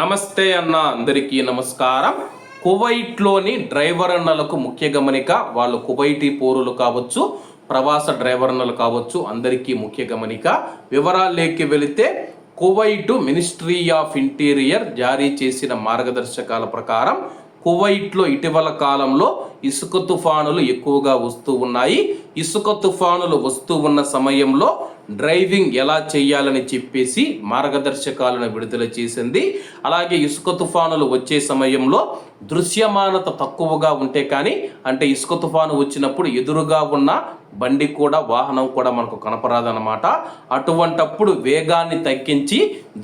నమస్తే అన్న అందరికీ నమస్కారం. కువైట్లోని డ్రైవర్ అన్నలకు ముఖ్య గమనిక వాళ్ళు కువైటీ పౌరులు కావచ్చు ప్రవాస డ్రైవర్ అన్నలు కావచ్చు అందరికీ ముఖ్య గమనిక. వివరాల్లోకి వెళితే కువైట్ మినిస్ట్రీ ఆఫ్ ఇంటీరియర్ జారీ చేసిన మార్గదర్శకాల ప్రకారం కువైట్లో ఇటీవల కాలంలో ఇసుక తుఫానులు ఎక్కువగా వస్తూ ఉన్నాయి. ఇసుక తుఫానులు వస్తూ ఉన్న సమయంలో డ్రైవింగ్ ఎలా చేయాలని చెప్పేసి మార్గదర్శకాలను విడుదల చేసింది. అలాగే ఇసుక తుఫానులు వచ్చే సమయంలో దృశ్యమానత తక్కువగా ఉంటే కానీ అంటే ఇసుక తుఫాను వచ్చినప్పుడు ఎదురుగా ఉన్న బండి కూడా వాహనం కూడా మనకు కనపరాదన్నమాట. అటువంటప్పుడు వేగాన్ని తగ్గించి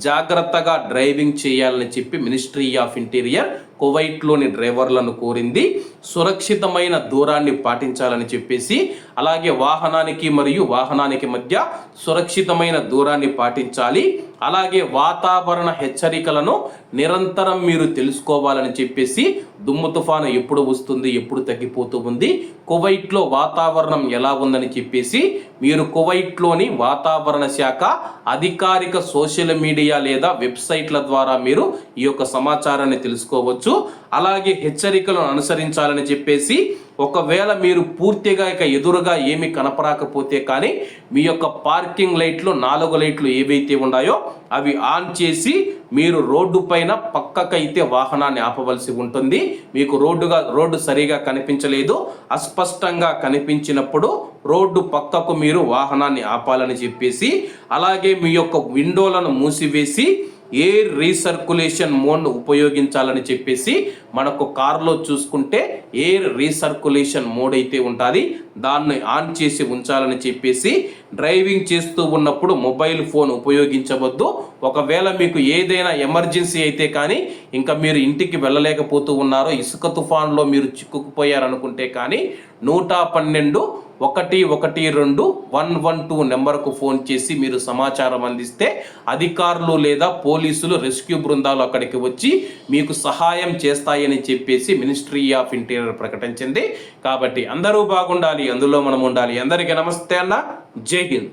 జాగ్రత్తగా డ్రైవింగ్ చేయాలని చెప్పి మినిస్ట్రీ ఆఫ్ ఇంటీరియర్ కువైట్లోని డ్రైవర్లను కోరింది. సురక్షితమైన దూరాన్ని పాటించాలని చెప్పేసి అలాగే వాహనానికి మరియు వాహనానికి మధ్య సురక్షితమైన దూరాన్ని పాటించాలి. అలాగే వాతావరణ హెచ్చరికలను నిరంతరం మీరు తెలుసుకోవాలని చెప్పేసి దుమ్ము తుఫాను ఎప్పుడు వస్తుంది ఎప్పుడు తగ్గిపోతూ ఉంది కువైట్లో వాతావరణం ఎలా ఉందని చెప్పేసి మీరు కువైట్లోని వాతావరణ శాఖ అధికారిక సోషల్ మీడియా లేదా వెబ్సైట్ల ద్వారా మీరు ఈ యొక్క సమాచారాన్ని తెలుసుకోవచ్చు. అలాగే హెచ్చరికలను అనుసరించాలని చెప్పేసి ఒకవేళ మీరు పూర్తిగా ఇక ఎదురుగా ఏమి కనపరాకపోతే కానీ మీ యొక్క పార్కింగ్ లైట్లు నాలుగు లైట్లు ఏవైతే ఉన్నాయో అవి ఆన్ చేసి మీరు రోడ్డు పైన పక్కకైతే వాహనాన్ని ఆపవలసి ఉంటుంది. మీకు రోడ్డుగా రోడ్డు సరిగా కనిపించలేదు. అస్పష్టంగా కనిపించినప్పుడు రోడ్డు పక్కకు మీరు వాహనాన్ని ఆపాలని చెప్పేసి అలాగే మీ యొక్క విండోలను మూసివేసి ఎయిర్ రీసర్కులేషన్ మోడ్ను ఉపయోగించాలని చెప్పేసి మనకు కారులో చూసుకుంటే ఎయిర్ రీసర్కులేషన్ మోడ్ అయితే ఉంటుంది దాన్ని ఆన్ చేసి ఉంచాలని చెప్పేసి డ్రైవింగ్ చేస్తూ ఉన్నప్పుడు మొబైల్ ఫోన్ ఉపయోగించవద్దు. ఒకవేళ మీకు ఏదైనా ఎమర్జెన్సీ అయితే కానీ ఇంకా మీరు ఇంటికి వెళ్ళలేకపోతూ ఉన్నారో ఇసుక తుఫాన్లో మీరు చిక్కుకుపోయారనుకుంటే కానీ నూట పన్నెండు ఒకటి ఒకటి రెండు వన్ వన్ టూ నెంబర్కు ఫోన్ చేసి మీరు సమాచారం అందిస్తే అధికారులు లేదా పోలీసులు రెస్క్యూ బృందాలు అక్కడికి వచ్చి మీకు సహాయం చేస్తాయని చెప్పేసి మినిస్ట్రీ ఆఫ్ ఇంటీరియర్ ప్రకటించింది. కాబట్టి అందరూ బాగుండాలి అందులో మనం ఉండాలి. అందరికీ నమస్తే అన్న. జై హింద్.